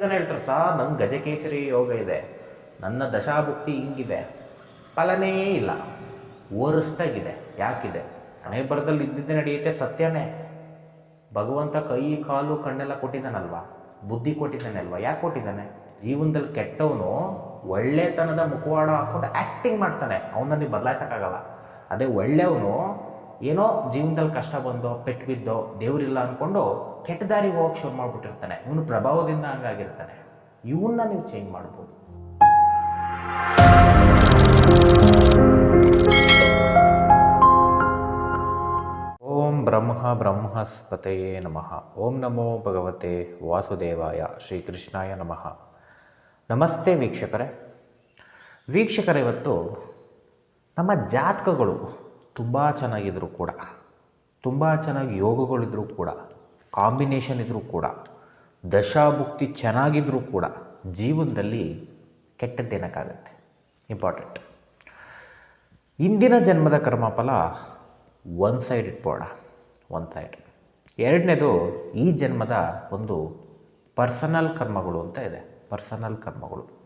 ಜನ ಹೇಳ್ತಾರೆ ಸಾ ನಂಗೆ ಗಜಕೇಸರಿ ಯೋಗ ಇದೆ. ನನ್ನ ದಶಾಭುಕ್ತಿ ಹಿಂಗಿದೆ. ಫಲನೇ ಇಲ್ಲ. ವರ್ಸ್ಟಾಗಿದೆ ಯಾಕಿದೆ? ಹಣೆ ಇದ್ದಿದ್ದೆ ನಡೆಯುತ್ತೆ ಸತ್ಯನೇ. ಭಗವಂತ ಕೈ, ಕಾಲು, ಕಣ್ಣೆಲ್ಲ ಕೊಟ್ಟಿದ್ದಾನಲ್ವಾ? ಬುದ್ಧಿ ಕೊಟ್ಟಿದ್ದಾನಲ್ವಾ ಯಾಕೆ ಕೊಟ್ಟಿದ್ದಾನೆ? ಜೀವನದಲ್ಲಿ ಕೆಟ್ಟವನು ಒಳ್ಳೆತನದ ಮುಖವಾಡ ಹಾಕ್ಕೊಂಡು ಆ್ಯಕ್ಟಿಂಗ್ ಮಾಡ್ತಾನೆ. ಅವನ ನೀವು ಬದಲಾಯಿಸೋಕ್ಕಾಗಲ್ಲ. ಅದೇ ಒಳ್ಳೆಯವನು ಏನೋ ಜೀವನದಲ್ಲಿ ಕಷ್ಟ ಬಂದೋ ಪೆಟ್ಟು ಬಿದ್ದೋ, ದೇವರಿಲ್ಲ ಅಂದ್ಕೊಂಡು ಕೆಟ್ಟ ದಾರಿಗೆ ಹೋಗಕ್ಕೆ ಶುರು ಮಾಡಿಬಿಟ್ಟಿರ್ತಾನೆ. ಇವನು ಪ್ರಭಾವದಿಂದ ಹಂಗಾಗಿರ್ತಾನೆ. ಇವನ್ನ ನೀವು ಚೇಂಜ್ ಮಾಡ್ಬೋದು. ಓಂ ಬ್ರಹ್ಮ ಬ್ರಹ್ಮಸ್ಪತೆಯೇ ನಮಃ. ಓಂ ನಮೋ ಭಗವತೆ ವಾಸುದೇವಾಯ ಶ್ರೀಕೃಷ್ಣಾಯ ನಮಃ. ನಮಸ್ತೆ ವೀಕ್ಷಕರೇ. ವೀಕ್ಷಕರ, ಇವತ್ತು ನಮ್ಮ ಜಾತಕಗಳು ತುಂಬ ಚೆನ್ನಾಗಿದ್ದರೂ ಕೂಡ. ತುಂಬ ಚೆನ್ನಾಗಿ ಯೋಗಗಳಿದ್ರೂ ಕೂಡ. ಕಾಂಬಿನೇಷನ್ ಇದ್ದರೂ ಕೂಡ. ದಶಾಭುಕ್ತಿ ಚೆನ್ನಾಗಿದ್ದರೂ ಕೂಡ ಜೀವನದಲ್ಲಿ ಕೆಟ್ಟದ್ದೇನಕ್ಕಾಗತ್ತೆ ಇಂಪಾರ್ಟೆಂಟ್ ಇಂದಿನ ಜನ್ಮದ ಕರ್ಮಫಲ ಒನ್ ಸೈಡ್ ಇಟ್ಬೋಣ. ಒನ್ ಸೈಡ್ ಎರಡನೇದು ಈ ಜನ್ಮದ ಒಂದು ಪರ್ಸನಲ್ ಕರ್ಮಗಳು ಅಂತ ಇದೆ. ಪರ್ಸನಲ್ ಕರ್ಮಗಳು.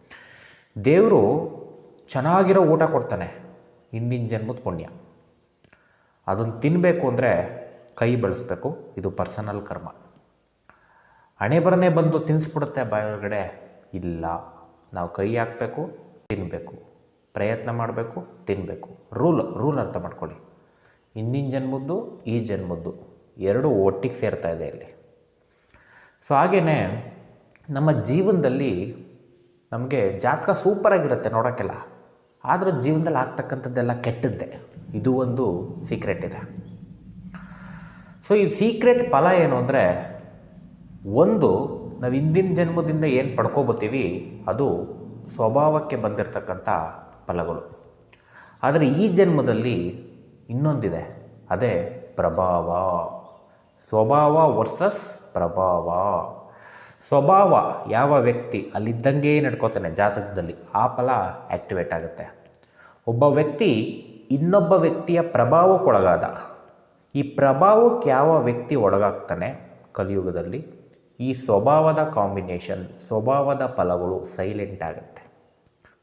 ದೇವರು ಚೆನ್ನಾಗಿರೋ ಊಟ ಕೊಡ್ತಾನೆ. ಹಿಂದಿನ ಜನ್ಮದ ಪುಣ್ಯ. ಅದನ್ನು ತಿನ್ನಬೇಕು ಅಂದರೆ ಕೈ ಬಳಸಬೇಕು. ಇದು ಪರ್ಸನಲ್ ಕರ್ಮ. ಹಣೆ ಬರನೇ ಬಂದು ತಿನ್ನಿಸ್ಬಿಡುತ್ತೆ ಬಾಯೊಳಗಡೆ ಇಲ್ಲ. ನಾವು ಕೈ ಹಾಕಬೇಕು ತಿನ್ನಬೇಕು ಪ್ರಯತ್ನ ಮಾಡಬೇಕು ತಿನ್ನಬೇಕು ರೂಲ್ ರೂಲ್ ಅರ್ಥ ಮಾಡ್ಕೊಳ್ಳಿ. ಹಿಂದಿನ ಜನ್ಮದ್ದು, ಈ ಜನ್ಮದ್ದು ಎರಡು ಒಟ್ಟಿಗೆ ಸೇರ್ತಾ ಇದೆ ಇಲ್ಲಿ. ಸೊ ಹಾಗೇ ನಮ್ಮ ಜೀವನದಲ್ಲಿ ನಮಗೆ ಜಾತಕ ಸೂಪರಾಗಿರುತ್ತೆ ನೋಡೋಕ್ಕೆಲ್ಲ ಆದರೂ ಜೀವನದಲ್ಲಿ ಆಗ್ತಕ್ಕಂಥದ್ದೆಲ್ಲ ಕೆಟ್ಟದ್ದೇ. ಇದು ಒಂದು ಸೀಕ್ರೆಟ್ ಇದೆ. ಸೊ ಈ ಸೀಕ್ರೆಟ್ ಫಲ ಏನು ಅಂದರೆ, ಒಂದು, ನಾವು ಹಿಂದಿನ ಜನ್ಮದಿಂದ ಏನು ಪಡ್ಕೊಬತ್ತೀವಿ, ಅದು ಸ್ವಭಾವಕ್ಕೆ ಬಂದಿರತಕ್ಕಂಥ ಫಲಗಳು. ಆದರೆ ಈ ಜನ್ಮದಲ್ಲಿ ಇನ್ನೊಂದಿದೆ. ಅದೇ ಪ್ರಭಾವ. ಸ್ವಭಾವ ವರ್ಸಸ್ ಪ್ರಭಾವ. ಸ್ವಭಾವ ಯಾವ ವ್ಯಕ್ತಿ ಅಲ್ಲಿದ್ದಂಗೆ ನಡ್ಕೋತಾನೆ ಜಾತಕದಲ್ಲಿ, ಆ ಫಲ ಆ್ಯಕ್ಟಿವೇಟ್ ಆಗುತ್ತೆ. ಒಬ್ಬ ವ್ಯಕ್ತಿ ಇನ್ನೊಬ್ಬ ವ್ಯಕ್ತಿಯ ಪ್ರಭಾವಕ್ಕೊಳಗಾದ. ಈ ಪ್ರಭಾವಕ್ಕೆ ಯಾವ ವ್ಯಕ್ತಿ ಒಳಗಾಗ್ತಾನೆ? ಕಲಿಯುಗದಲ್ಲಿ ಈ ಸ್ವಭಾವದ ಕಾಂಬಿನೇಷನ್ ಸ್ವಭಾವದ ಫಲಗಳು ಸೈಲೆಂಟ್ ಆಗುತ್ತೆ.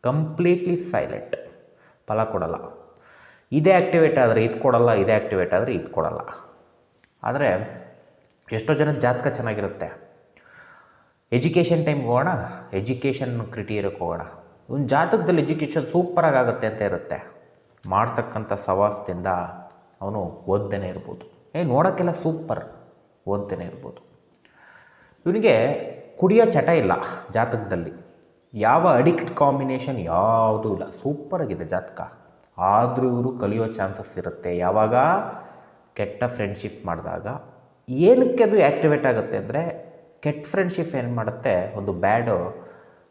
ಕಂಪ್ಲೀಟ್ಲಿ ಸೈಲೆಂಟ್ ಫಲ ಕೊಡಲ್ಲ. ಇದೇ ಆ್ಯಕ್ಟಿವೇಟ್ ಆದರೆ ಇದು ಕೊಡಲ್ಲ, ಇದೇ ಆ್ಯಕ್ಟಿವೇಟ್ ಆದರೆ ಇದು ಕೊಡಲ್ಲ. ಆದರೆ ಎಷ್ಟೋ ಜನ ಜಾತಕ ಚೆನ್ನಾಗಿರುತ್ತೆ. ಎಜುಕೇಷನ್ ಟೈಮ್ಗೆ ಹೋಗೋಣ ಎಜುಕೇಷನ್ ಕ್ರಿಟೀರಿಯಕ್ಕೆ ಹೋಗೋಣ. ಒಂದು ಜಾತಕದಲ್ಲಿ ಎಜುಕೇಷನ್ ಸೂಪರಾಗಿ ಆಗುತ್ತೆ ಅಂತ ಇರುತ್ತೆ. ಮಾಡ್ತಕ್ಕಂಥ ಸವಾಸದಿಂದ ಅವನು ಓದ್ದನೇ ಇರ್ಬೋದು. ಏ, ನೋಡೋಕ್ಕೆಲ್ಲ ಸೂಪರ್. ಓದ್ದೇ ಇರ್ಬೋದು. ಇವನಿಗೆ ಕುಡಿಯೋ ಚಟ ಇಲ್ಲ ಜಾತಕದಲ್ಲಿ. ಯಾವ ಅಡಿಕ್ಟ್ ಕಾಂಬಿನೇಷನ್ ಯಾವುದೂ ಇಲ್ಲ. ಸೂಪರಾಗಿದೆ ಜಾತಕ. ಆದರೂ ಇವರು ಕಲಿಯೋ ಚಾನ್ಸಸ್ ಇರುತ್ತೆ. ಯಾವಾಗ? ಕೆಟ್ಟ ಫ್ರೆಂಡ್ಶಿಪ್ ಮಾಡಿದಾಗ. ಏನಕ್ಕೆ ಅದು ಆ್ಯಕ್ಟಿವೇಟ್ ಆಗುತ್ತೆ ಅಂದರೆ ಕೆಟ್ಟ ಫ್ರೆಂಡ್ಶಿಪ್ ಏನು ಮಾಡುತ್ತೆ? ಒಂದು ಬ್ಯಾಡು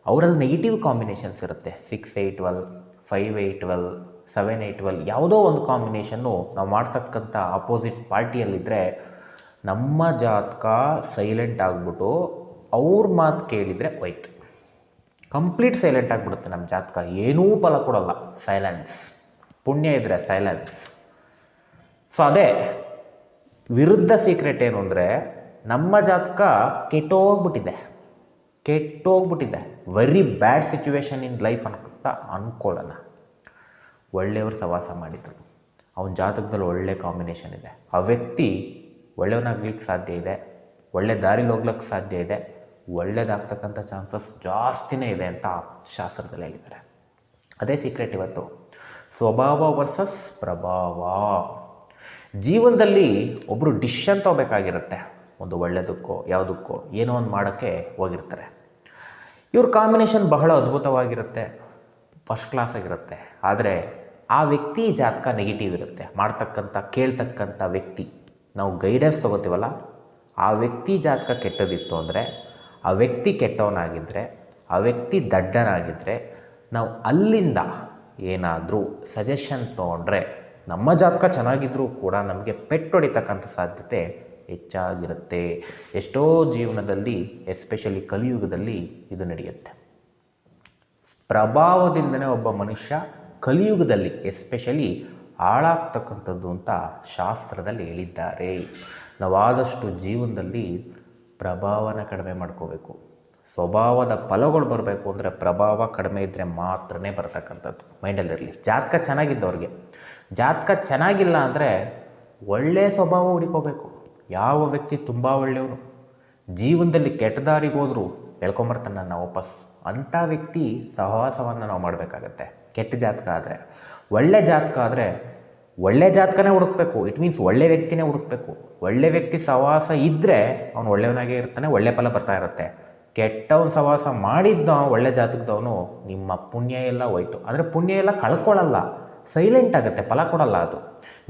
ಅವರಲ್ಲಿ ನೆಗೆಟಿವ್ ಕಾಂಬಿನೇಷನ್ಸ್ ಇರುತ್ತೆ. Six eight twelve five eight twelve seven eight twelve ಯಾವುದೋ ಒಂದು ಕಾಂಬಿನೇಷನ್ನು ನಾವು ಮಾಡ್ತಕ್ಕಂಥ ಅಪೋಸಿಟ್ ಪಾರ್ಟಿಯಲ್ಲಿದ್ದರೆ ನಮ್ಮ ಜಾತಕ ಸೈಲೆಂಟ್ ಆಗಿಬಿಟ್ಟು ಅವ್ರ ಮಾತು ಕೇಳಿದರೆ ಹೋಯ್ತು. ಕಂಪ್ಲೀಟ್ ಸೈಲೆಂಟ್ ಆಗಿಬಿಡುತ್ತೆ ನಮ್ಮ ಜಾತಕ. ಏನೂ ಫಲ ಕೊಡಲ್ಲ. ಸೈಲೆನ್ಸ್ ಪುಣ್ಯ ಇದ್ದರೆ ಸೈಲೆನ್ಸ್ ಸೊ ಅದೇ ವಿರುದ್ಧ ಸೀಕ್ರೆಟ್ ಏನು ಅಂದರೆ ನಮ್ಮ ಜಾತಕ ಕೆಟ್ಟೋಗ್ಬಿಟ್ಟಿದೆ. ಕೆಟ್ಟೋಗ್ಬಿಟ್ಟಿದೆ. Very bad situation in life ಅಂತ ಅಂದ್ಕೊಳ್ಳೋಣ ಒಳ್ಳೆಯವರು ಸವಾಸ ಮಾಡಿದರು. ಅವನ ಜಾತಕದಲ್ಲಿ ಒಳ್ಳೆ ಕಾಂಬಿನೇಷನ್ ಇದೆ. ಆ ವ್ಯಕ್ತಿ ಒಳ್ಳೆಯವನಾಗ್ಲಿಕ್ಕೆ ಸಾಧ್ಯ ಇದೆ, ಒಳ್ಳೆ ದಾರಿಲಿ ಹೋಗ್ಲಿಕ್ಕೆ ಸಾಧ್ಯ ಇದೆ, ಒಳ್ಳೇದಾಗ್ತಕ್ಕಂಥ ಚಾನ್ಸಸ್ ಜಾಸ್ತಿನೇ ಇದೆ ಅಂತ ಶಾಸ್ತ್ರದಲ್ಲಿ ಹೇಳಿದ್ದಾರೆ. ಅದೇ ಸೀಕ್ರೆಟ್ ಇವತ್ತು. ಸ್ವಭಾವ ವರ್ಸಸ್ ಪ್ರಭಾವ. ಜೀವನದಲ್ಲಿ ಒಬ್ಬರು ಅಂತ ತೊಗೋಬೇಕಾಗಿರುತ್ತೆ. ಒಂದು ಒಳ್ಳೆಯದಕ್ಕೋ ಯಾವುದಕ್ಕೋ, ಏನೋ ಒಂದು ಮಾಡೋಕ್ಕೆ ಹೋಗಿರ್ತಾರೆ. ಇವ್ರ ಕಾಂಬಿನೇಷನ್ ಬಹಳ ಅದ್ಭುತವಾಗಿರುತ್ತೆ. ಫಸ್ಟ್ ಕ್ಲಾಸ್ ಆಗಿರುತ್ತೆ. ಆದರೆ ಆ ವ್ಯಕ್ತಿ ಜಾತಕ ನೆಗೆಟಿವ್ ಇರುತ್ತೆ. ಮಾಡ್ತಕ್ಕಂಥ, ಕೇಳ್ತಕ್ಕಂಥ ವ್ಯಕ್ತಿ. ನಾವು ಗೈಡೆನ್ಸ್ ತೊಗೋತೀವಲ್ಲ, ಆ ವ್ಯಕ್ತಿ ಜಾತಕ ಕೆಟ್ಟದಿತ್ತು ಅಂದರೆ, ಆ ವ್ಯಕ್ತಿ ಕೆಟ್ಟವನಾಗಿದ್ದರೆ ಆ ವ್ಯಕ್ತಿ ದಡ್ಡನಾಗಿದ್ದರೆ ನಾವು ಅಲ್ಲಿಂದ ಏನಾದರೂ ಸಜೆಷನ್ ತೊಗೊಂಡ್ರೆ, ನಮ್ಮ ಜಾತಕ ಚೆನ್ನಾಗಿದ್ದರೂ ಕೂಡ ನಮಗೆ ಪೆಟ್ಟೊಡಿತಕ್ಕಂಥ ಸಾಧ್ಯತೆ ಹೆಚ್ಚಾಗಿರುತ್ತೆ. ಎಷ್ಟೋ ಜೀವನದಲ್ಲಿ ಎಸ್ಪೆಷಲಿ ಕಲಿಯುಗದಲ್ಲಿ ಇದು ನಡೆಯುತ್ತೆ. ಪ್ರಭಾವದಿಂದನೇ ಒಬ್ಬ ಮನುಷ್ಯ ಕಲಿಯುಗದಲ್ಲಿ ಎಸ್ಪೆಷಲಿ ಹಾಳಾಗ್ತಕ್ಕಂಥದ್ದು ಅಂತ ಶಾಸ್ತ್ರದಲ್ಲಿ ಹೇಳಿದ್ದಾರೆ. ನಾವಾದಷ್ಟು ಜೀವನದಲ್ಲಿ ಪ್ರಭಾವನ ಕಡಿಮೆ ಮಾಡ್ಕೋಬೇಕು. ಸ್ವಭಾವದ ಫಲಗಳು ಬರಬೇಕು ಅಂದರೆ ಪ್ರಭಾವ ಕಡಿಮೆ ಇದ್ದರೆ ಮಾತ್ರನೇ ಬರ್ತಕ್ಕಂಥದ್ದು. ಮೈಂಡಲ್ಲಿರಲಿ ಜಾತಕ ಚೆನ್ನಾಗಿದ್ದವ್ರಿಗೆ ಜಾತಕ ಚೆನ್ನಾಗಿಲ್ಲ ಅಂದರೆ ಒಳ್ಳೆಯ ಸ್ವಭಾವ ಹುಡುಕೋಬೇಕು. ಯಾವ ವ್ಯಕ್ತಿ ತುಂಬ ಒಳ್ಳೆಯವನು? ಜೀವನದಲ್ಲಿ ಕೆಟ್ಟ ಹೇಳ್ಕೊಂಬರ್ತಾನೆ ನಾನು ವಾಪಸ್. ಅಂಥ ವ್ಯಕ್ತಿ ಸಹವಾಸವನ್ನು ನಾವು ಮಾಡಬೇಕಾಗತ್ತೆ. ಕೆಟ್ಟ ಜಾತಕ ಆದರೆ. ಒಳ್ಳೆ ಜಾತಕ ಆದರೆ ಒಳ್ಳೆ ಜಾತಕನೇ ಹುಡುಕ್ಬೇಕು. ಇಟ್ ಮೀನ್ಸ್ ಒಳ್ಳೆ ವ್ಯಕ್ತಿನೇ ಹುಡುಕ್ಬೇಕು. ಒಳ್ಳೆ ವ್ಯಕ್ತಿ ಸಹವಾಸ ಇದ್ದರೆ ಅವನು ಒಳ್ಳೆಯವನಾಗೇ ಇರ್ತಾನೆ, ಒಳ್ಳೆ ಫಲ ಬರ್ತಾ ಇರುತ್ತೆ. ಕೆಟ್ಟವನು ಸಹವಾಸ ಮಾಡಿದ್ದ ಒಳ್ಳೆ ಜಾತಕದವನು ನಿಮ್ಮ ಪುಣ್ಯ ಎಲ್ಲ ಹೋಯ್ತು. ಆದರೆ ಪುಣ್ಯ ಎಲ್ಲ ಕಳ್ಕೊಳ್ಳಲ್ಲ ಸೈಲೆಂಟ್ ಆಗುತ್ತೆ, ಫಲ ಕೊಡಲ್ಲ ಅದು.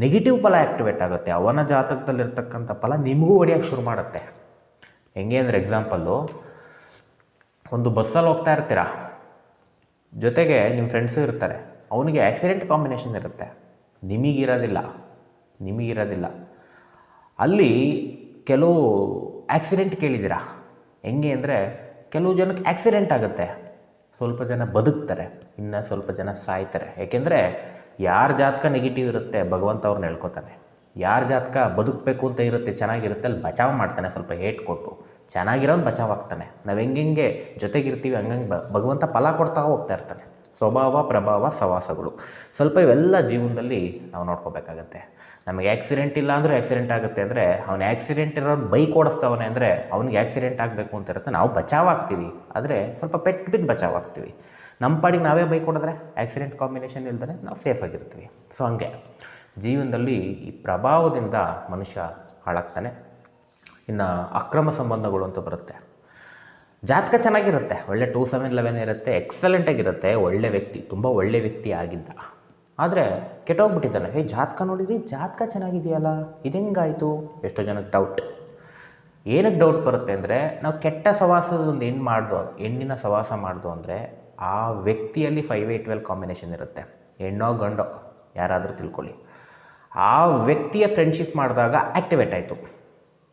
ನೆಗೆಟಿವ್ ಫಲ ಆ್ಯಕ್ಟಿವೇಟ್ ಆಗುತ್ತೆ. ಅವನ ಜಾತಕದಲ್ಲಿರ್ತಕ್ಕಂಥ ಫಲ ನಿಮಗೂ ಹೊಡಿಯೋಕ್ಕೆ ಶುರು ಮಾಡುತ್ತೆ. ಹೆಂಗೆ ಅಂದರೆ ಎಕ್ಸಾಂಪಲ್ಲು ಒಂದು ಬಸ್ಸಲ್ಲಿ ಹೋಗ್ತಾ ಇರ್ತೀರಾ? ಜೊತೆಗೆ ನಿಮ್ಮ ಫ್ರೆಂಡ್ಸು ಇರ್ತಾರೆ. ಅವನಿಗೆ ಆಕ್ಸಿಡೆಂಟ್ ಕಾಂಬಿನೇಷನ್ ಇರುತ್ತೆ. ನಿಮಗಿರೋದಿಲ್ಲ ನಿಮಗಿರೋದಿಲ್ಲ ಅಲ್ಲಿ ಕೆಲವು ಆಕ್ಸಿಡೆಂಟ್ ಕೇಳಿದ್ದೀರಾ? ಹೆಂಗೆ ಅಂದರೆ ಕೆಲವು ಜನಕ್ಕೆ ಆಕ್ಸಿಡೆಂಟ್ ಆಗುತ್ತೆ. ಸ್ವಲ್ಪ ಜನ ಬದುಕ್ತಾರೆ. ಇನ್ನು ಸ್ವಲ್ಪ ಜನ ಸಾಯ್ತಾರೆ. ಏಕೆಂದರೆ ಯಾರ ಜಾತಕ ನೆಗೆಟಿವ್ ಇರುತ್ತೆ ಭಗವಂತ ಅವ್ರನ್ನ ಹೇಳ್ಕೊತಾನೆ. ಯಾರ ಜಾತಕ ಬದುಕಬೇಕು ಅಂತ ಇರುತ್ತೆ, ಚೆನ್ನಾಗಿರುತ್ತೆ, ಅಲ್ಲಿ ಬಚಾವ್ ಮಾಡ್ತಾನೆ ಸ್ವಲ್ಪ ಹೇಟ್ ಕೊಟ್ಟು. ಚೆನ್ನಾಗಿರೋನು ಬಚಾವ್ ಆಗ್ತಾನೆ. ನಾವು ಹೆಂಗೆ ಜೊತೆಗಿರ್ತೀವಿ ಹಂಗಂಗೆ ಭಗವಂತ ಫಲ ಕೊಡ್ತಾ ಹೋಗ್ತಾ ಇರ್ತಾನೆ. ಸ್ವಭಾವ, ಪ್ರಭಾವ, ಸವಾಸಗಳು. ಸ್ವಲ್ಪ ಇವೆಲ್ಲ ಜೀವನದಲ್ಲಿ ನಾವು ನೋಡ್ಕೋಬೇಕಾಗತ್ತೆ. ನಮಗೆ ಆಕ್ಸಿಡೆಂಟ್ ಇಲ್ಲ ಅಂದರೂ ಆಕ್ಸಿಡೆಂಟ್ ಆಗುತ್ತೆ ಅಂದರೆ, ಅವ್ನು ಆಕ್ಸಿಡೆಂಟ್ ಇರೋನು ಬೈಕ್ ಓಡಿಸ್ತವನೆ ಅಂದರೆ, ಅವ್ನಿಗೆ ಆಕ್ಸಿಡೆಂಟ್ ಆಗಬೇಕು ಅಂತ ಇರುತ್ತೆ. ನಾವು ಬಚಾವ್ ಆಗ್ತೀವಿ. ಆದರೆ ಸ್ವಲ್ಪ ಪೆಟ್ಟು ಬಿದ್ದು ಬಚಾವ್ ಆಗ್ತೀವಿ. ನಮ್ಮ ಪಾಡಿಗೆ ನಾವೇ ಬೈಕ್ ಹೊಡೆದ್ರೆ ಆಕ್ಸಿಡೆಂಟ್ ಕಾಂಬಿನೇಷನ್ ಇಲ್ದೇ ನಾವು ಸೇಫಾಗಿರ್ತೀವಿ ಸೊ ಹಂಗೆ. ಜೀವನದಲ್ಲಿ ಈ ಪ್ರಭಾವದಿಂದ ಮನುಷ್ಯ ಹಾಳಾಗ್ತಾನೆ. ಇನ್ನು ಅಕ್ರಮ ಸಂಬಂಧಗಳು ಅಂತ ಬರುತ್ತೆ. ಜಾತಕ ಚೆನ್ನಾಗಿರುತ್ತೆ. ಒಳ್ಳೆ ಟೂ ಸೆವೆನ್ ಲೆವೆನ್ ಇರುತ್ತೆ ಎಕ್ಸಲೆಂಟಾಗಿರುತ್ತೆ ಒಳ್ಳೆ ವ್ಯಕ್ತಿ, ತುಂಬ ಒಳ್ಳೆ ವ್ಯಕ್ತಿ ಆಗಿದ್ದ. ಆದರೆ ಕೆಟ್ಟೋಗ್ಬಿಟ್ಟಿದ್ದಾನೆ. ಏ, ಜಾತಕ ನೋಡಿದ್ರಿ? ಜಾತಕ ಚೆನ್ನಾಗಿದೆಯಲ್ಲ? ಇದು ಹೆಂಗಾಯಿತು ಎಷ್ಟೋ ಜನಕ್ಕೆ ಡೌಟ್ ಏನಕ್ಕೆ ಡೌಟ್ ಬರುತ್ತೆ ಅಂದರೆ, ನಾವು ಕೆಟ್ಟ ಸವಾಸದ ಒಂದು ಹೆಣ್ಣು ಮಾಡ್ದು, ಹೆಣ್ಣಿನ ಸವಾಸ ಮಾಡ್ದು ಅಂದರೆ, ಆ ವ್ಯಕ್ತಿಯಲ್ಲಿ ಫೈವ್ ಏಟ್ ಟ್ವೆಲ್ ಕಾಂಬಿನೇಷನ್ ಇರುತ್ತೆ. ಹೆಣ್ಣೋ, ಗಂಡೋ, ಯಾರಾದರೂ ತಿಳ್ಕೊಳ್ಳಿ. ಆ ವ್ಯಕ್ತಿಯ ಫ್ರೆಂಡ್ಶಿಪ್ ಮಾಡಿದಾಗ ಆ್ಯಕ್ಟಿವೇಟ್ ಆಯಿತು.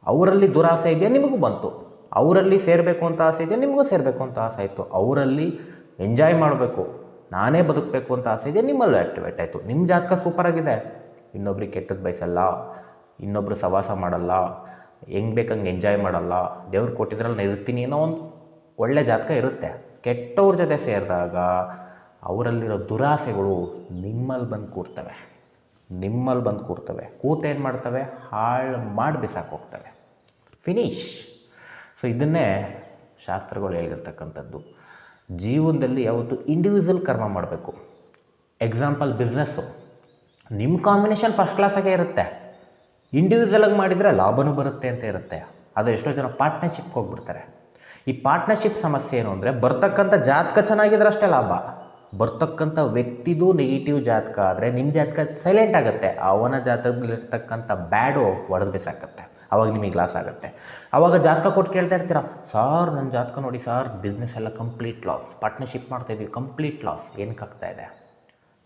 ಅವರಲ್ಲಿ ದುರಾಸೆ ಇದೆಯಾ? ನಿಮಗೂ ಬಂತು. ಅವರಲ್ಲಿ ಸೇರಬೇಕು ಅಂತ ಆಸೆ ಇದೆಯಾ? ನಿಮಗೂ ಸೇರಬೇಕು ಅಂತ ಆಸೆ ಆಯಿತು. ಅವರಲ್ಲಿ ಎಂಜಾಯ್ ಮಾಡಬೇಕು. ನಾನೇ ಬದುಕಬೇಕು ಅಂತ ಆಸೆ ಇದೆಯಾ? ನಿಮ್ಮಲ್ಲೂ ಆ್ಯಕ್ಟಿವೇಟ್ ಆಯಿತು. ನಿಮ್ಮ ಜಾತಕ ಸೂಪರಾಗಿದೆ ಇನ್ನೊಬ್ರಿಗೆ ಕೆಟ್ಟದ್ದು ಬಯಸಲ್ಲ. ಇನ್ನೊಬ್ರು ಸವಾಸ ಮಾಡಲ್ಲ. ಹೆಂಗೆ ಬೇಕಂಗೆ ಎಂಜಾಯ್ ಮಾಡಲ್ಲ. ದೇವ್ರು ಕೊಟ್ಟಿದ್ರಲ್ಲಿ ನಾನು ಇರ್ತೀನಿ ಅನ್ನೋ ಒಂದು ಒಳ್ಳೆ ಜಾತಕ ಇರುತ್ತೆ. ಕೆಟ್ಟವ್ರ ಜೊತೆ ಸೇರಿದಾಗ ಅವರಲ್ಲಿರೋ ದುರಾಸೆಗಳು ನಿಮ್ಮಲ್ಲಿ ಬಂದು ಕೂರ್ತವೆ ನಿಮ್ಮಲ್ಲಿ ಬಂದು ಕೂರ್ತವೆ. ಕೂತೇನು ಮಾಡ್ತವೆ? ಹಾಳು ಮಾಡಿ ಬಿಸಾಕ್ ಹೋಗ್ತವೆ. ಫಿನಿಶ್ ಸೊ ಇದನ್ನೇ ಶಾಸ್ತ್ರಗಳು ಹೇಳಿರ್ತಕ್ಕಂಥದ್ದು ಜೀವನದಲ್ಲಿ ಯಾವತ್ತು ಇಂಡಿವಿಜುವಲ್ ಕರ್ಮ ಮಾಡಬೇಕು. ಎಕ್ಸಾಂಪಲ್ ಬಿಸ್ನೆಸ್ಸು ನಿಮ್ಮ ಕಾಂಬಿನೇಷನ್ ಫಸ್ಟ್ ಕ್ಲಾಸಾಗೆ ಇರುತ್ತೆ. ಇಂಡಿವಿಜುವಲಾಗಿ ಮಾಡಿದರೆ ಲಾಭನೂ ಬರುತ್ತೆ ಅಂತ ಇರುತ್ತೆ. ಆದರೆ ಎಷ್ಟೋ ಜನ ಪಾರ್ಟ್ನರ್ಶಿಪ್ಗೆ ಹೋಗ್ಬಿಡ್ತಾರೆ. ಈ ಪಾರ್ಟ್ನರ್ಶಿಪ್ ಸಮಸ್ಯೆ ಏನು ಅಂದರೆ, ಬರ್ತಕ್ಕಂಥ ಜಾತಕ ಚೆನ್ನಾಗಿದ್ರೆ ಅಷ್ಟೇ ಲಾಭ. ಬರ್ತಕ್ಕಂಥ ವ್ಯಕ್ತಿದು ನೆಗೆಟಿವ್ ಜಾತಕ ಆದರೆ ನಿಮ್ಮ ಜಾತಕ ಸೈಲೆಂಟ್ ಆಗುತ್ತೆ. ಅವನ ಜಾತಕದಲ್ಲಿರ್ತಕ್ಕಂಥ ಬ್ಯಾಡು ಒಡೆದು ಬಿಸಾಕತ್ತೆ. ಅವಾಗ ನಿಮಗೆ ಲಾಸ್ ಆಗುತ್ತೆ. ಆವಾಗ ಜಾತಕ ಕೊಟ್ಟು ಕೇಳ್ತಾ ಇರ್ತೀರಾ ಸಾರ್ ನನ್ನ ಜಾತಕ ನೋಡಿ ಸಾರ್ ಬಿಸ್ನೆಸ್ ಎಲ್ಲ ಕಂಪ್ಲೀಟ್ ಲಾಸ್ ಪಾರ್ಟ್ನರ್ಶಿಪ್ ಮಾಡ್ತಾಯಿದ್ವಿ ಕಂಪ್ಲೀಟ್ ಲಾಸ್ ಏನಕ್ಕಾಗ್ತಾ ಇದೆ?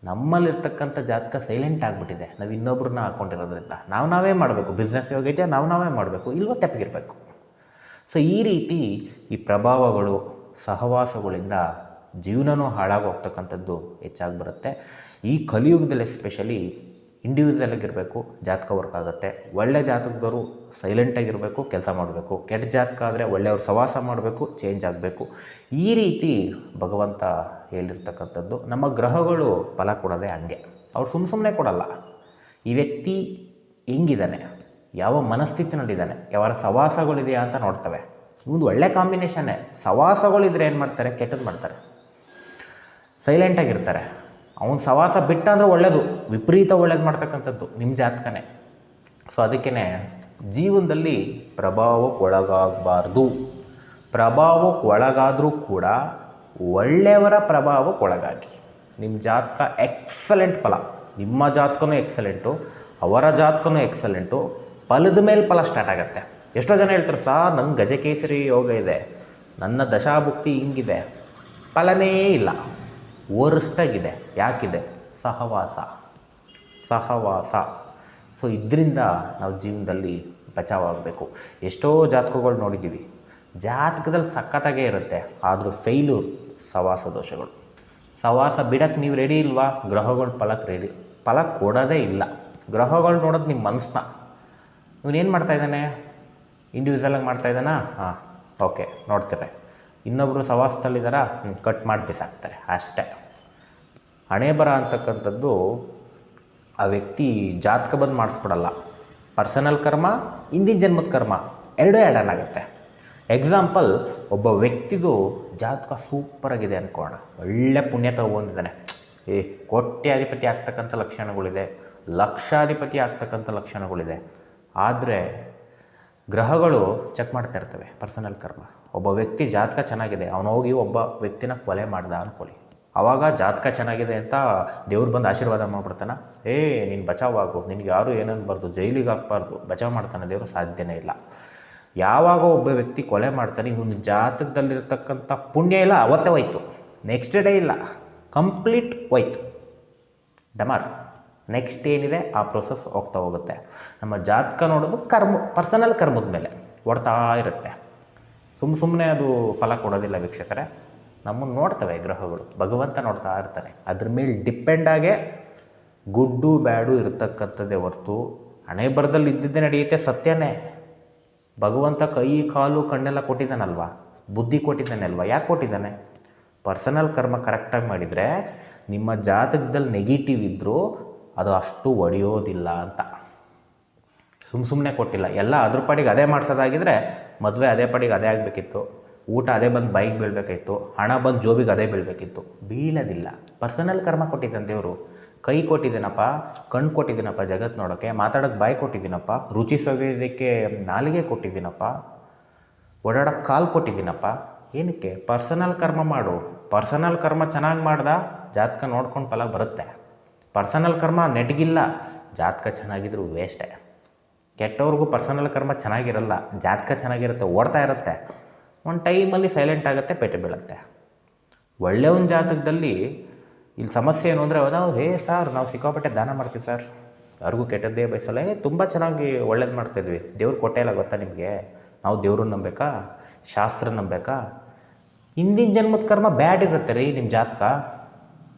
ನಮ್ಮಲ್ಲಿರ್ತಕ್ಕಂಥ ಜಾತಕ ಸೈಲೆಂಟ್ ಆಗಿಬಿಟ್ಟಿದೆ. ನಾವು ಇನ್ನೊಬ್ರನ್ನ ಹಾಕ್ಕೊಂಡಿರೋದ್ರಿಂದ ನಾವು ನಾವೇ ಮಾಡಬೇಕು. ಬಿಸ್ನೆಸ್ ಯೋಗ್ಯತೆ ನಾವು ನಾವೇ ಮಾಡಬೇಕು. ಇಲ್ವೋ ತೆಪ್ಪಗಿರಬೇಕು. ಸೊ ಈ ರೀತಿ ಈ ಪ್ರಭಾವಗಳು, ಸಹವಾಸಗಳಿಂದ ಜೀವನನೂ ಹಾಳಾಗಿ ಹೋಗ್ತಕ್ಕಂಥದ್ದು ಹೆಚ್ಚಾಗಿ ಬರುತ್ತೆ. ಈ ಕಲಿಯುಗದಲ್ಲಿ ಎಸ್ಪೆಷಲಿ ಇಂಡಿವಿಜುವಲ್ ಆಗಿರಬೇಕು ಜಾತಕ ವರ್ಕ್ ಆಗುತ್ತೆ. ಒಳ್ಳೆ ಜಾತಕದವರು ಸೈಲೆಂಟಾಗಿರಬೇಕು ಕೆಲಸ ಮಾಡಬೇಕು. ಕೆಟ್ಟ ಜಾತಕ ಆದರೆ ಒಳ್ಳೆಯವ್ರು ಸವಾಸ ಮಾಡಬೇಕು ಚೇಂಜ್ ಆಗಬೇಕು. ಈ ರೀತಿ ಭಗವಂತ ಹೇಳಿರ್ತಕ್ಕಂಥದ್ದು, ನಮ್ಮ ಗ್ರಹಗಳು ಫಲ ಕೊಡೋದೇ ಹಂಗೆ. ಅವ್ರು ಸುಮ್ಮ ಸುಮ್ಮನೆ ಕೊಡಲ್ಲ. ಈ ವ್ಯಕ್ತಿ ಹೆಂಗಿದ್ದಾನೆ? ಯಾವ ಮನಸ್ಥಿತಿನಲ್ಲಿದ್ದಾನೆ? ಯಾವ ಸವಾಸಗಳಿದೆಯಾ ಅಂತ ನೋಡ್ತವೆ. ಒಂದು ಒಳ್ಳೆ ಕಾಂಬಿನೇಷನ್ನೇ ಸವಾಸಗಳಿದ್ರೆ ಏನು ಮಾಡ್ತಾರೆ? ಕೆಟ್ಟದ್ದು ಮಾಡ್ತಾರೆ. ಸೈಲೆಂಟಾಗಿರ್ತಾರೆ ಅವನು ಸವಾಸ ಬಿಟ್ಟ ಅಂದರೆ ಒಳ್ಳೆಯದು ವಿಪರೀತ ಒಳ್ಳೇದು ಮಾಡ್ತಕ್ಕಂಥದ್ದು ನಿಮ್ಮ ಜಾತಕನೇ. ಸೊ ಅದಕ್ಕೇ ಜೀವನದಲ್ಲಿ ಪ್ರಭಾವಕ್ಕೆ ಒಳಗಾಗಬಾರ್ದು. ಪ್ರಭಾವಕ್ಕೆ ಒಳಗಾದರೂ ಕೂಡ ಒಳ್ಳೆಯವರ ಪ್ರಭಾವಕ್ಕೆ ಒಳಗಾಗಿ. ನಿಮ್ಮ ಜಾತಕ ಎಕ್ಸಲೆಂಟ್ ಫಲ. ನಿಮ್ಮ ಜಾತಕನೂ ಎಕ್ಸಲೆಂಟು ಅವರ ಜಾತಕನೂ ಎಕ್ಸಲೆಂಟು ಫಲದ ಮೇಲೆ ಫಲ ಸ್ಟಾರ್ಟ್ ಆಗುತ್ತೆ. ಎಷ್ಟೋ ಜನ ಹೇಳ್ತಾರೆ, ಸಾರ್ ನನ್ನ ಗಜಕೇಸರಿ ಯೋಗ ಇದೆ. ನನ್ನ ದಶಾಭುಕ್ತಿ ಹಿಂಗಿದೆ. ಫಲನೇ ಇಲ್ಲ. ವರ್ಸ್ಟಾಗಿದೆ. ಯಾಕಿದೆ? ಸಹವಾಸ. ಸಹವಾಸ. ಸೊ ಇದರಿಂದ ನಾವು ಜೀವನದಲ್ಲಿ ಬಚಾವಾಗಬೇಕು. ಎಷ್ಟೋ ಜಾತಕಗಳು ನೋಡಿದ್ದೀವಿ. ಜಾತಕದಲ್ಲಿ ಸಖತ್ತಾಗೇ ಇರುತ್ತೆ. ಆದರೂ ಫೇಲ್ಯೂರ್ ಸವಾಸ ದೋಷಗಳು. ಸವಾಸ ಬಿಡಕ್ಕೆ ನೀವು ರೆಡಿ ಇಲ್ವಾ? ಗ್ರಹಗಳು ಫಲಕ್ಕೆ ರೆಡಿ ಫಲ ಕೊಡೋದೇ ಇಲ್ಲ. ಗ್ರಹಗಳು ನೋಡೋದು ನಿಮ್ಮ ಮನಸ್ಸನ್ನ ಇವನೇನು ಮಾಡ್ತಾಯಿದ್ದಾನೆ ಇಂಡಿವಿಜುವಲಾಗಿ ಮಾಡ್ತಾಯಿದ್ದಾನಾ ಹಾಂ. ಓಕೆ ನೋಡ್ತಾರೆ ಇನ್ನೊಬ್ಬರು ಸವಾಸದಲ್ಲಿದ್ದಾರ ಕಟ್ ಮಾಡಿ ಬಿಸಾಕ್ತಾರೆ. ಅಷ್ಟೇ. ಹಣೆ ಬರ ಅಂತಕ್ಕಂಥದ್ದು ಆ ವ್ಯಕ್ತಿ ಜಾತಕ ಬಂದು ಮಾಡಿಸ್ಬಿಡಲ್ಲ. ಪರ್ಸನಲ್ ಕರ್ಮ, ಹಿಂದಿನ ಜನ್ಮದ ಕರ್ಮ, ಎರಡೂ ಆ್ಯಡ್ ಆನ್ ಆಗುತ್ತೆ. ಎಕ್ಸಾಂಪಲ್ ಒಬ್ಬ ವ್ಯಕ್ತಿದು ಜಾತಕ ಸೂಪರಾಗಿದೆ ಅಂದ್ಕೋಣ ಒಳ್ಳೆ ಪುಣ್ಯ ತಗೊಂಡಿದ್ದಾನೆ. ಏ, ಕೋಟ್ಯಾಧಿಪತಿ ಆಗ್ತಕ್ಕಂಥ ಲಕ್ಷಣಗಳಿದೆ. ಲಕ್ಷಾಧಿಪತಿ ಆಗ್ತಕ್ಕಂಥ ಲಕ್ಷಣಗಳಿದೆ. ಆದರೆ, ಗ್ರಹಗಳು ಚೆಕ್ ಮಾಡ್ತಾ ಇರ್ತವೆ ಪರ್ಸನಲ್ ಕರ್ಮ. ಒಬ್ಬ ವ್ಯಕ್ತಿ ಜಾತಕ ಚೆನ್ನಾಗಿದೆ, ಅವನು ಹೋಗಿ ಒಬ್ಬ ವ್ಯಕ್ತಿನ ಕೊಲೆ ಮಾಡ್ದ ಅಂದ್ಕೊಳ್ಳಿ ಆವಾಗ ಜಾತಕ ಚೆನ್ನಾಗಿದೆ ಅಂತ ದೇವ್ರು ಬಂದು ಆಶೀರ್ವಾದ ಮಾಡಿಬಿಡ್ತಾನೆ. ಏ, ನೀನು ಬಚಾವಾಗು ನಿನಗೆ ಯಾರು ಏನನ್ನಬಾರ್ದು ಜೈಲಿಗೆ ಹಾಕ್ಬಾರ್ದು, ಬಚಾವ್ ಮಾಡ್ತಾನೆ ದೇವರು ಸಾಧ್ಯನೇ ಇಲ್ಲ. ಯಾವಾಗ ಒಬ್ಬ ವ್ಯಕ್ತಿ ಕೊಲೆ ಮಾಡ್ತಾನೆ, ಇವನು ಜಾತಕದಲ್ಲಿರ್ತಕ್ಕಂಥ ಪುಣ್ಯ ಇಲ್ಲ, ಅವತ್ತೇ ಹೋಯ್ತು. ನೆಕ್ಸ್ಟ್ ಡೇ ಇಲ್ಲ ಕಂಪ್ಲೀಟ್ ಹೋಯ್ತು. ಡಮಾರ್. ನೆಕ್ಸ್ಟ್ ಏನಿದೆ, ಆ ಪ್ರೊಸೆಸ್ ಹೋಗ್ತಾ ಹೋಗುತ್ತೆ. ನಮ್ಮ ಜಾತಕ ನೋಡೋದು ಕರ್ಮ ಪರ್ಸನಲ್ ಕರ್ಮದ ಮೇಲೆ ಓಡ್ತಾ ಇರುತ್ತೆ. ಸುಮ್ಮ ಸುಮ್ಮನೆ ಅದು ಫಲ ಕೊಡೋದಿಲ್ಲ ವೀಕ್ಷಕರೇ. ನಮ್ಮನ್ನು ನೋಡ್ತವೆ ಗ್ರಹಗಳು. ಭಗವಂತ ನೋಡ್ತಾ ಇರ್ತಾನೆ. ಅದ್ರ ಮೇಲೆ ಡಿಪೆಂಡ್ ಆಗೇ ಗುಡ್ಡು ಬ್ಯಾಡು ಇರತಕ್ಕಂಥದ್ದೇ ಹೊರ್ತು ಹಣೆ ಬರದಲ್ಲಿ ಇದ್ದಿದ್ದೇ ನಡೆಯುತ್ತೆ ಸತ್ಯನೇ. ಭಗವಂತ ಕೈ, ಕಾಲು, ಕಣ್ಣೆಲ್ಲ ಕೊಟ್ಟಿದ್ದಾನಲ್ವಾ? ಬುದ್ಧಿ ಕೊಟ್ಟಿದ್ದಾನೆ ಅಲ್ವಾ? ಯಾಕೆ ಕೊಟ್ಟಿದ್ದಾನೆ? ಪರ್ಸನಲ್ ಕರ್ಮ ಕರೆಕ್ಟಾಗಿ ಮಾಡಿದರೆ ನಿಮ್ಮ ಜಾತಕದಲ್ಲಿ ನೆಗೆಟಿವ್ ಇದ್ದರೂ ಅದು ಅಷ್ಟು ಒಡೆಯೋದಿಲ್ಲ ಅಂತ ಸುಮ್ಮ ಸುಮ್ಮನೆ ಕೊಟ್ಟಿಲ್ಲ. ಎಲ್ಲ ಅದ್ರ ಪಾಡಿಗೆ ಅದೇ ಮಾಡಿಸೋದಾಗಿದ್ದರೆ ಮದುವೆ ಅದೇ ಪಾಡಿಗೆ ಅದೇ ಆಗಬೇಕಿತ್ತು. ಊಟ ಅದೇ ಬಂದು ಬೈಕ್ ಬೀಳಬೇಕಿತ್ತು ಹಣ ಬಂದು ಜೋಬಿಗೆ ಅದೇ ಬೀಳಬೇಕಿತ್ತು. ಬೀಳೋದಿಲ್ಲ. ಪರ್ಸನಲ್ ಕರ್ಮ ಕೊಟ್ಟಿದ್ದಾನೆ ದೇವರು ಕೈ ಕೊಟ್ಟಿದ್ದೀನಪ್ಪ ಕಣ್ಣು ಕೊಟ್ಟಿದ್ದೀನಪ್ಪ ಜಗತ್ತು ನೋಡೋಕ್ಕೆ ಮಾತಾಡೋಕ್ಕೆ ಬಾಯಿ ಕೊಟ್ಟಿದ್ದೀನಪ್ಪ, ರುಚಿ ಸವಿಯೋದಕ್ಕೆ ನಾಲಿಗೆ ಕೊಟ್ಟಿದ್ದೀನಪ್ಪ ಓಡಾಡೋಕ್ಕೆ ಕಾಲು ಕೊಟ್ಟಿದ್ದೀನಪ್ಪ. ಏನಕ್ಕೆ? ಪರ್ಸನಲ್ ಕರ್ಮ ಮಾಡು. ಪರ್ಸನಲ್ ಕರ್ಮ ಚೆನ್ನಾಗಿ ಮಾಡ್ದ, ಜಾತಕ ನೋಡ್ಕೊಂಡು ಫಲ ಬರುತ್ತೆ. ಪರ್ಸನಲ್ ಕರ್ಮ ನೆಟ್ಗಿಲ್ಲ. ಜಾತಕ ಚೆನ್ನಾಗಿದ್ರು ವೇಸ್ಟೇ. ಕೆಟ್ಟವ್ರಿಗೂ ಪರ್ಸನಲ್ ಕರ್ಮ ಚೆನ್ನಾಗಿರಲ್ಲ, ಜಾತಕ ಚೆನ್ನಾಗಿರುತ್ತೆ, ಓಡ್ತಾ ಇರುತ್ತೆ. ಒಂದು ಟೈಮಲ್ಲಿ ಸೈಲೆಂಟ್ ಆಗುತ್ತೆ ಪೇಟೆ ಬೀಳುತ್ತೆ. ಒಳ್ಳೆಯವನ ಜಾತಕದಲ್ಲಿ ಇಲ್ಲಿ ಸಮಸ್ಯೆ ಏನು ಅಂದರೆ, ನಾವು, ಹೇ ಸರ್, ನಾವು ಸಿಕ್ಕಾಪಟ್ಟೆ ದಾನ ಮಾಡ್ತೀವಿ ಸರ್. ಯಾರಿಗೂ ಕೆಟ್ಟದ್ದೇ ಬಯಸಲ್ಲ. ಏ, ತುಂಬ ಚೆನ್ನಾಗಿ ಒಳ್ಳೇದು ಮಾಡ್ತಾಯಿದ್ವಿ ದೇವ್ರು ಕೊಟ್ಟೇ ಇಲ್ಲ ಗೊತ್ತಾ ನಿಮಗೆ? ನಾವು ದೇವ್ರನ್ನ ನಂಬೇಕಾ ಶಾಸ್ತ್ರ ನಂಬೇಕಾ ಹಿಂದಿನ ಜನ್ಮದ ಕರ್ಮ ಬ್ಯಾಡ್ ಇರುತ್ತೆ ರೀ ನಿಮ್ಮ ಜಾತಕ.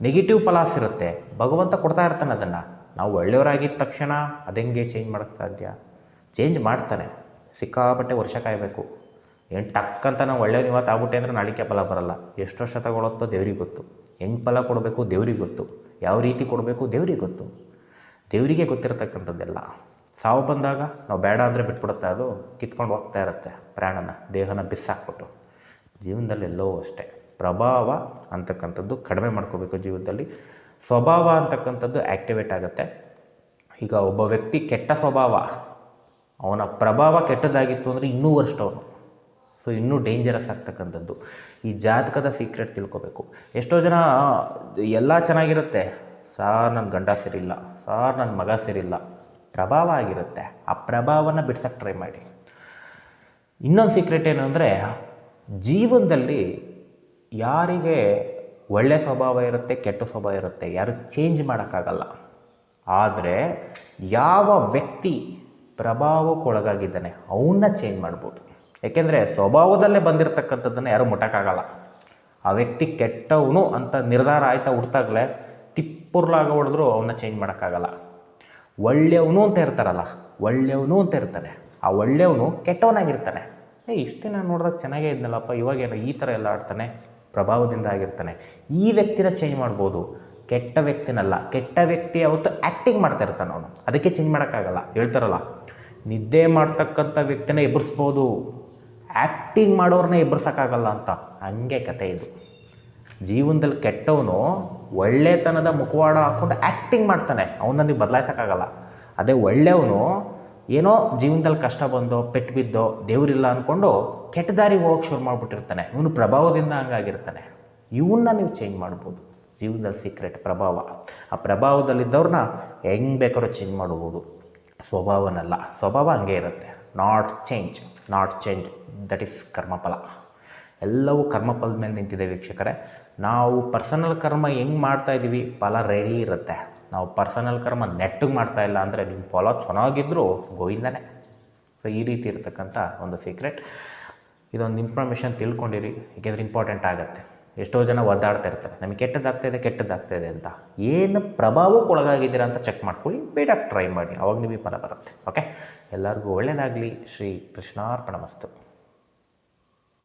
ನೆಗೆಟಿವ್ ಪಲಾಸ್ ಇರುತ್ತೆ. ಭಗವಂತ ಕೊಡ್ತಾ ಇರ್ತಾನೆ ಅದನ್ನು. ನಾವು ಒಳ್ಳೆಯವರಾಗಿದ್ದ ತಕ್ಷಣ ಅದೆಂಗೆ ಚೇಂಜ್ ಮಾಡೋಕ್ಕೆ ಸಾಧ್ಯ? ಚೇಂಜ್ ಮಾಡ್ತಾನೆ. ಸಿಕ್ಕಾಪಟ್ಟೆ ವರ್ಷ ಕಾಯಬೇಕು. ಏನು ಟಕ್ ಅಂತ ನಾವು ಒಳ್ಳೆಯ ಇವತ್ತು ಆಗ್ಬಿಟ್ಟೆ ಅಂದರೆ ನಾಳಿಕೆ ಫಲ ಬರಲ್ಲ. ಎಷ್ಟು ವರ್ಷ ತಗೊಳುತ್ತೋ ದೇವ್ರಿಗೆ ಗೊತ್ತು. ಹೆಂಗೆ ಫಲ ಕೊಡಬೇಕು ದೇವ್ರಿಗೆ ಗೊತ್ತು. ಯಾವ ರೀತಿ ಕೊಡಬೇಕು ದೇವ್ರಿಗೆ ಗೊತ್ತು. ದೇವರಿಗೆ ಗೊತ್ತಿರತಕ್ಕಂಥದ್ದೆಲ್ಲ. ಸಾವು ಬಂದಾಗ ನಾವು ಬೇಡ ಅಂದರೆ ಬಿಟ್ಬಿಡುತ್ತೆ ಅದು. ಕಿತ್ಕೊಂಡು ಹೋಗ್ತಾ ಇರುತ್ತೆ ಪ್ರಾಣನ, ದೇಹನ ಬಿಸಾಕ್ಬಿಟ್ಟು. ಜೀವನದಲ್ಲಿ ಎಲ್ಲೋ ಅಷ್ಟೇ. ಪ್ರಭಾವ ಅಂತಕ್ಕಂಥದ್ದು ಕಡಿಮೆ ಮಾಡ್ಕೋಬೇಕು ಜೀವನದಲ್ಲಿ. ಸ್ವಭಾವ ಅಂತಕ್ಕಂಥದ್ದು ಆ್ಯಕ್ಟಿವೇಟ್ ಆಗುತ್ತೆ. ಈಗ ಒಬ್ಬ ವ್ಯಕ್ತಿ ಕೆಟ್ಟ ಸ್ವಭಾವ ಅವನ ಪ್ರಭಾವ ಕೆಟ್ಟದಾಗಿತ್ತು ಅಂದರೆ ಇನ್ನೂ ವರ್ಷ ಅವನು. ಸೊ ಇನ್ನೂ ಡೇಂಜರಸ್ ಆಗ್ತಕ್ಕಂಥದ್ದು. ಈ ಜಾತಕದ ಸೀಕ್ರೆಟ್ ತಿಳ್ಕೊಬೇಕು. ಎಷ್ಟೋ ಜನ ಎಲ್ಲ ಚೆನ್ನಾಗಿರುತ್ತೆ. ಸಾರ್ ನನ್ನ ಗಂಡ ಸೇರಿಲ್ಲ ಸಾರ್ ನನ್ನ ಮಗ ಸೇರಿಲ್ಲ ಪ್ರಭಾವ ಆಗಿರುತ್ತೆ. ಆ ಪ್ರಭಾವನ ಬಿಡ್ಸಕ್ಕೆ ಟ್ರೈ ಮಾಡಿ. ಇನ್ನೊಂದು ಸೀಕ್ರೆಟ್ ಏನು ಅಂದರೆ, ಜೀವನದಲ್ಲಿ ಯಾರಿಗೆ ಒಳ್ಳೆಯ ಸ್ವಭಾವ ಇರುತ್ತೆ, ಕೆಟ್ಟ ಸ್ವಭಾವ ಇರುತ್ತೆ, ಯಾರು ಚೇಂಜ್ ಮಾಡೋಕ್ಕಾಗಲ್ಲ. ಆದರೆ, ಯಾವ ವ್ಯಕ್ತಿ ಪ್ರಭಾವಕ್ಕೊಳಗಾಗಿದ್ದಾನೆ. ಅವನ್ನ ಚೇಂಜ್ ಮಾಡ್ಬೋದು. ಏಕೆಂದರೆ ಸ್ವಭಾವದಲ್ಲೇ ಬಂದಿರತಕ್ಕಂಥದ್ದನ್ನು ಯಾರೂ ಮುಟ್ಟಕ್ಕಾಗಲ್ಲ. ಆ ವ್ಯಕ್ತಿ ಕೆಟ್ಟವನು ಅಂತ ನಿರ್ಧಾರ ಆಯ್ತಾ ಹುಡ್ತಾಗಲೇ ತಿಪ್ಪುರ್ಲಾಗ ಹೊಡೆದ್ರು ಅವನ್ನ ಚೇಂಜ್ ಮಾಡೋಕ್ಕಾಗಲ್ಲ. ಒಳ್ಳೆಯವನು ಅಂತ ಇರ್ತಾರಲ್ಲ, ಒಳ್ಳೆಯವನು ಅಂತ ಇರ್ತಾನೆ. ಆ ಒಳ್ಳೆಯವನು ಕೆಟ್ಟವನಾಗಿರ್ತಾನೆ. ಏ, ಇಷ್ಟೇ ನಾನು ನೋಡಿದಾಗ ಚೆನ್ನಾಗೇ ಇದ್ನಲ್ಲಪ್ಪ, ಇವಾಗೇನು ಈ ಥರ ಎಲ್ಲ ಆಡ್ತಾನೆ, ಪ್ರಭಾವದಿಂದ ಆಗಿರ್ತಾನೆ. ಈ ವ್ಯಕ್ತಿನ ಚೇಂಜ್ ಮಾಡ್ಬೋದು. ಕೆಟ್ಟ ವ್ಯಕ್ತಿನಲ್ಲ. ಕೆಟ್ಟ ವ್ಯಕ್ತಿ ಅವತ್ತು ಆ್ಯಕ್ಟಿಂಗ್ ಮಾಡ್ತಾ ಇರ್ತಾನೆ ಅವನು. ಅದಕ್ಕೆ ಚೇಂಜ್ ಮಾಡೋಕ್ಕಾಗಲ್ಲ. ಹೇಳ್ತಾರಲ್ಲ, ನಿದ್ದೆ ಮಾಡ್ತಕ್ಕಂಥ ವ್ಯಕ್ತಿನ ಎಬ್ಬರಿಸ್ಬೋದು ಆ್ಯಕ್ಟಿಂಗ್ ಮಾಡೋರನ್ನ ಎಬ್ಬರ್ಸೋಕ್ಕಾಗಲ್ಲ ಅಂತ. ಹಂಗೆ ಕತೆ ಇದು. ಜೀವನದಲ್ಲಿ ಕೆಟ್ಟವನು ಒಳ್ಳೆತನದ ಮುಖವಾಡ ಹಾಕ್ಕೊಂಡು ಆ್ಯಕ್ಟಿಂಗ್ ಮಾಡ್ತಾನೆ. ಅವನ ನೀವು ಬದಲಾಯಿಸೋಕ್ಕಾಗಲ್ಲ. ಅದೇ ಒಳ್ಳೆಯವನು ಏನೋ ಜೀವನದಲ್ಲಿ ಕಷ್ಟ ಬಂದೋ, ಪೆಟ್ಟು ಬಿದ್ದೋ, ದೇವರಿಲ್ಲ ಅಂದ್ಕೊಂಡು ಕೆಟ್ಟ ದಾರಿಗೆ ಹೋಗಕ್ಕೆ ಶುರು ಮಾಡಿಬಿಟ್ಟಿರ್ತಾನೆ. ಇವನು ಪ್ರಭಾವದಿಂದ ಹಂಗಾಗಿರ್ತಾನೆ. ಇವನ್ನ ನೀವು ಚೇಂಜ್ ಮಾಡ್ಬೋದು. ಜೀವನದಲ್ಲಿ ಸೀಕ್ರೆಟ್ ಪ್ರಭಾವ. ಆ ಪ್ರಭಾವದಲ್ಲಿದ್ದವ್ರನ್ನ ಹೆಂಗೆ ಬೇಕಾದ್ರೂ ಚೇಂಜ್ ಮಾಡ್ಬೋದು. ಸ್ವಭಾವನಲ್ಲ. ಸ್ವಭಾವ ಹಂಗೆ ಇರುತ್ತೆ. Not change not change that is ಕರ್ಮಫಲ. ಎಲ್ಲವೂ ಕರ್ಮಫಲದ ಮೇಲೆ ನಿಂತಿದೆ ವೀಕ್ಷಕರೇ. ನಾವು ಪರ್ಸನಲ್ ಕರ್ಮ ಹೆಂಗೆ ಮಾಡ್ತಾ ಇದ್ದೀವಿ? ಫಲ ರೆಡಿ ಇರುತ್ತೆ. ನಾವು ಪರ್ಸನಲ್ ಕರ್ಮ ನೆಟ್ಟಗೆ ಮಾಡ್ತಾ ಇಲ್ಲ ಅಂದರೆ ನಿಮ್ಮ ಫಲ ಚೆನ್ನಾಗಿದ್ದರೂ ಗೋವಿಂದನೇ. ಸೊ ಈ ರೀತಿ ಇರತಕ್ಕಂಥ ಒಂದು ಸೀಕ್ರೆಟ್ ಇದೊಂದು ಇನ್ಫಾರ್ಮೇಷನ್ ತಿಳ್ಕೊಂಡಿರಿ. ಏಕೆಂದರೆ ಇಂಪಾರ್ಟೆಂಟ್ ಆಗುತ್ತೆ. ಎಷ್ಟೋ ಜನ ಒದ್ದಾಡ್ತಾ ಇರ್ತಾರೆ. ನಮಗೆ ಕೆಟ್ಟದ್ದಾಗ್ತಾಯಿದೆ ಕೆಟ್ಟದ್ದಾಗ್ತಾಯಿದೆ ಅಂತ. ಏನು ಪ್ರಭಾವಕ್ಕೆ ಒಳಗಾಗಿದ್ದೀರಾ ಅಂತ ಚೆಕ್ ಮಾಡ್ಕೊಳ್ಳಿ, ಬೇಡ ಟ್ರೈ ಮಾಡಿ. ಅವಾಗ ನಿಮಗೆ ಫಲ ಬರುತ್ತೆ. ಓಕೆ ಎಲ್ಲರಿಗೂ ಒಳ್ಳೆಯದಾಗಲಿ ಶ್ರೀ ಕೃಷ್ಣಾರ್ಪಣ ಮಸ್ತು.